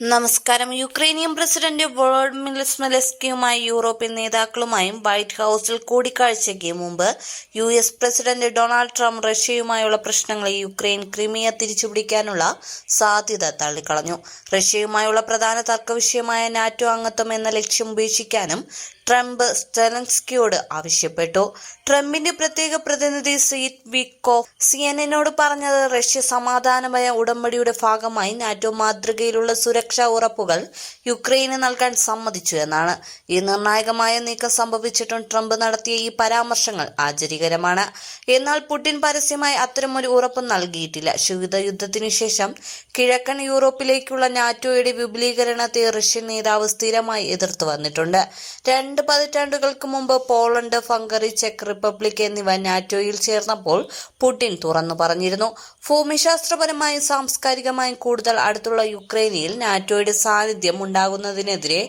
നമസ്കാരം. Ukrainian president Volodymyr സ്മെലസ്കിയുമായി European നേതാക്കളുമായും വൈറ്റ് ഹൌസിൽ കൂടിക്കാഴ്ചയ്ക്ക് മുമ്പ് U S president Donald Trump റഷ്യയുമായുള്ള പ്രശ്നങ്ങളെ യുക്രൈൻ ക്രിമിയ തിരിച്ചുപിടിക്കാനുള്ള സാധ്യത തള്ളിക്കളഞ്ഞു. റഷ്യയുമായുള്ള പ്രധാന തർക്കവിഷയമായ നാറ്റോ അംഗത്വം എന്ന ലക്ഷ്യം ഉപേക്ഷിക്കാനും ട്രംപ് സ്റ്റെലൻസ്കിയോട് ആവശ്യപ്പെട്ടു. ട്രംപിന്റെ പ്രത്യേക പ്രതിനിധി സീറ്റ് വിക്കോഫ് എന്നോട് പറഞ്ഞത് റഷ്യ സമാധാനമായ ഉടമ്പടിയുടെ ഭാഗമായി നാറ്റോ മാതൃകയിലുള്ള സുരക്ഷാ ഉറപ്പുകൾ യുക്രൈന് നൽകാൻ സമ്മതിച്ചു എന്നാണ്. ഈ നിർണായകമായ നീക്കം സംഭവിച്ചിട്ടും ട്രംപ് നടത്തിയ ഈ പരാമർശങ്ങൾ ആചരികരമാണ്. എന്നാൽ പുടിൻ പരസ്യമായി അത്തരമൊരു ഉറപ്പ് നൽകിയിട്ടില്ല. ശീതയുദ്ധത്തിനു ശേഷം കിഴക്കൻ യൂറോപ്പിലേക്കുള്ള നാറ്റോയുടെ വിപുലീകരണത്തെ റഷ്യൻ നേതാവ് സ്ഥിരമായി എതിർത്തു വന്നിട്ടുണ്ട്. രണ്ട് പതിറ്റാണ്ടുകൾക്ക് മുമ്പ് പോളണ്ട് ഹംഗറി ചെക്ക് റിപ്പബ്ലിക് എന്നിവ നാറ്റോയിൽ ചേർന്നപ്പോൾ പുടിൻ തുറന്നു പറഞ്ഞിരുന്നു. ഭൂമിശാസ്ത്രപരമായും സാംസ്കാരികമായും കൂടുതൽ അടുത്തുള്ള യുക്രൈനിൽ നാറ്റോയുടെ സാന്നിധ്യം ഉണ്ടാകുന്നതിനെതിരെ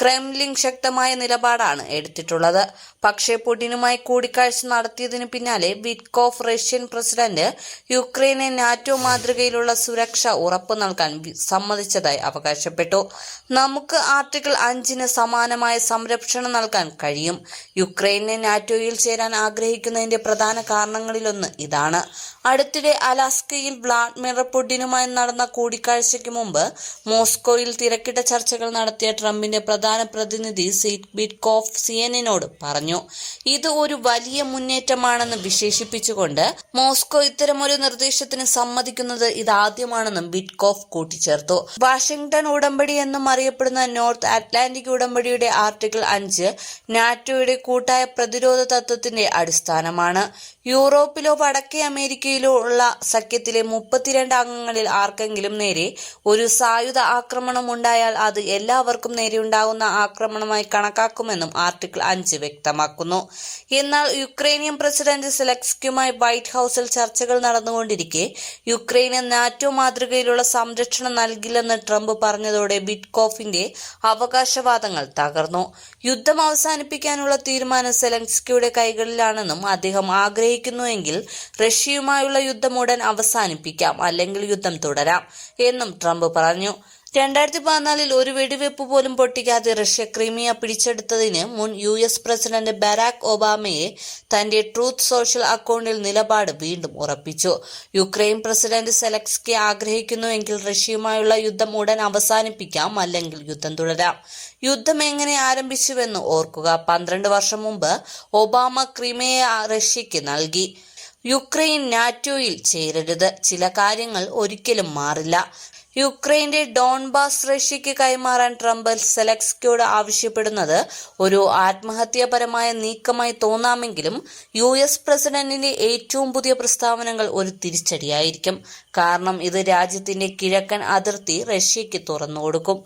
ക്രെംലിൻ ശക്തമായ നിലപാടാണ് എടുത്തിട്ടുള്ളത്. പക്ഷേ പുടിനുമായി കൂടിക്കാഴ്ച നടത്തിയതിനു പിന്നാലെ വിറ്റ്കോഫ് റഷ്യൻ പ്രസിഡന്റ് യുക്രൈനെ നാറ്റോ മാതൃകയിലുള്ള സുരക്ഷ ഉറപ്പു നൽകാൻ സമ്മതിച്ചതായി അവകാശപ്പെട്ടു. നമുക്ക് ആർട്ടിക്കിൾ അഞ്ചിന് സമാനമായ സംരക്ഷണം നൽകാൻ കഴിയും. യുക്രൈനെ നാറ്റോയിൽ ചേരാൻ ആഗ്രഹിക്കുന്നതിന്റെ പ്രധാന കാരണങ്ങളിലൊന്ന് ഇതാണ്. അടുത്തിടെ അലാസ്കയിൽ വ്ളാഡിമിർ പുടിനുമായി നടന്ന കൂടിക്കാഴ്ചയ്ക്ക് മുമ്പ് മോസ്കോയിൽ തിരക്കിട്ട ചർച്ചകൾ നടത്തിയ ട്രംപിന്റെ പ്രധാന പ്രതിനിധി സീറ്റ് ബിറ്റ്കോഫ് സിയനിനോട് പറഞ്ഞു. ഇത് ഒരു വലിയ മുന്നേറ്റമാണെന്ന് വിശേഷിപ്പിച്ചുകൊണ്ട് മോസ്കോ ഇത്തരമൊരു നിർദ്ദേശത്തിന് സമ്മതിക്കുന്നത് ഇതാദ്യമാണെന്നും ബിറ്റ്കോഫ് കൂട്ടിച്ചേർത്തു. വാഷിംഗ്ടൺ ഉടമ്പടി എന്നും അറിയപ്പെടുന്ന നോർത്ത് അറ്റ്ലാന്റിക് ഉടമ്പടിയുടെ ആർട്ടിക്കിൾ അഞ്ച് നാറ്റോയുടെ കൂട്ടായ പ്രതിരോധ തത്വത്തിന്റെ അടിസ്ഥാനമാണ്. യൂറോപ്പിലോ വടക്കേ അമേരിക്കയിലോ ഉള്ള സഖ്യത്തിലെ മുപ്പത്തിരണ്ട് അംഗങ്ങളിൽ ആർക്കെങ്കിലും നേരെ ഒരു സായുധ ആക്രമണം ഉണ്ടായാൽ അത് എല്ലാവർക്കും നേരെയുണ്ടാകുന്ന ആക്രമണമായി കണക്കാക്കുമെന്നും ആർട്ടിക്കിൾ അഞ്ച് വ്യക്തമാക്കുന്നു. എന്നാൽ യുക്രൈനിയൻ പ്രസിഡന്റ് സെലക്സ്ക്യുമായി വൈറ്റ് ഹൌസിൽ ചർച്ചകൾ നടന്നുകൊണ്ടിരിക്കെ യുക്രൈന് നാറ്റോ മാതൃകയിലുള്ള സംരക്ഷണം നൽകില്ലെന്ന് ട്രംപ് പറഞ്ഞതോടെ ബിറ്റ്കോഫിന്റെ അവകാശവാദങ്ങൾ തകർന്നു. യുദ്ധം അവസാനിപ്പിക്കാനുള്ള തീരുമാനം സെലൻസ്കിയുടെ കൈകളിലാണെന്നും അദ്ദേഹം ആഗ്രഹിക്കുന്നുവെങ്കിൽ റഷ്യയുമായുള്ള യുദ്ധം ഉടൻ അവസാനിപ്പിക്കാം അല്ലെങ്കിൽ യുദ്ധം തുടരാം എന്നും ട്രംപ് പറഞ്ഞു. രണ്ടായിരത്തി പതിനാലിൽ ഒരു വെടിവെപ്പ് പോലും പൊട്ടിക്കാതെ റഷ്യ ക്രീമിയ പിടിച്ചെടുത്തതിന് മുൻ യു എസ് പ്രസിഡന്റ് ബരാക് ഒബാമയെ തന്റെ ട്രൂത്ത് സോഷ്യൽ അക്കൗണ്ടിൽ നിലപാട് വീണ്ടും ഉറപ്പിച്ചു. യുക്രൈൻ പ്രസിഡന്റ് സെലക്സ്കി ആഗ്രഹിക്കുന്നുവെങ്കിൽ റഷ്യയുമായുള്ള യുദ്ധം ഉടൻ അവസാനിപ്പിക്കാം അല്ലെങ്കിൽ യുദ്ധം തുടരാം. യുദ്ധം എങ്ങനെ ആരംഭിച്ചുവെന്ന് ഓർക്കുക. പന്ത്രണ്ട് വർഷം മുമ്പ് ഒബാമ ക്രിമിയ റഷ്യയ്ക്ക് നൽകി. യുക്രൈൻ നാറ്റോയിൽ ചേരരുത്. ചില കാര്യങ്ങൾ ഒരിക്കലും മാറില്ല. യുക്രൈന്റെ ഡോൺബാസ് റഷ്യയ്ക്ക് കൈമാറാൻ ട്രംപ് സെലക്സ്കിയോട് ആവശ്യപ്പെടുന്നത് ഒരു ആത്മഹത്യാപരമായ നീക്കമായി തോന്നാമെങ്കിലും യു എസ് പ്രസിഡന്റിന്റെ ഏറ്റവും പുതിയ പ്രസ്താവനകൾ ഒരു തിരിച്ചടിയായിരിക്കും. കാരണം ഇത് രാജ്യത്തിന്റെ കിഴക്കൻ അതിർത്തി റഷ്യയ്ക്ക് തുറന്നുകൊടുക്കും.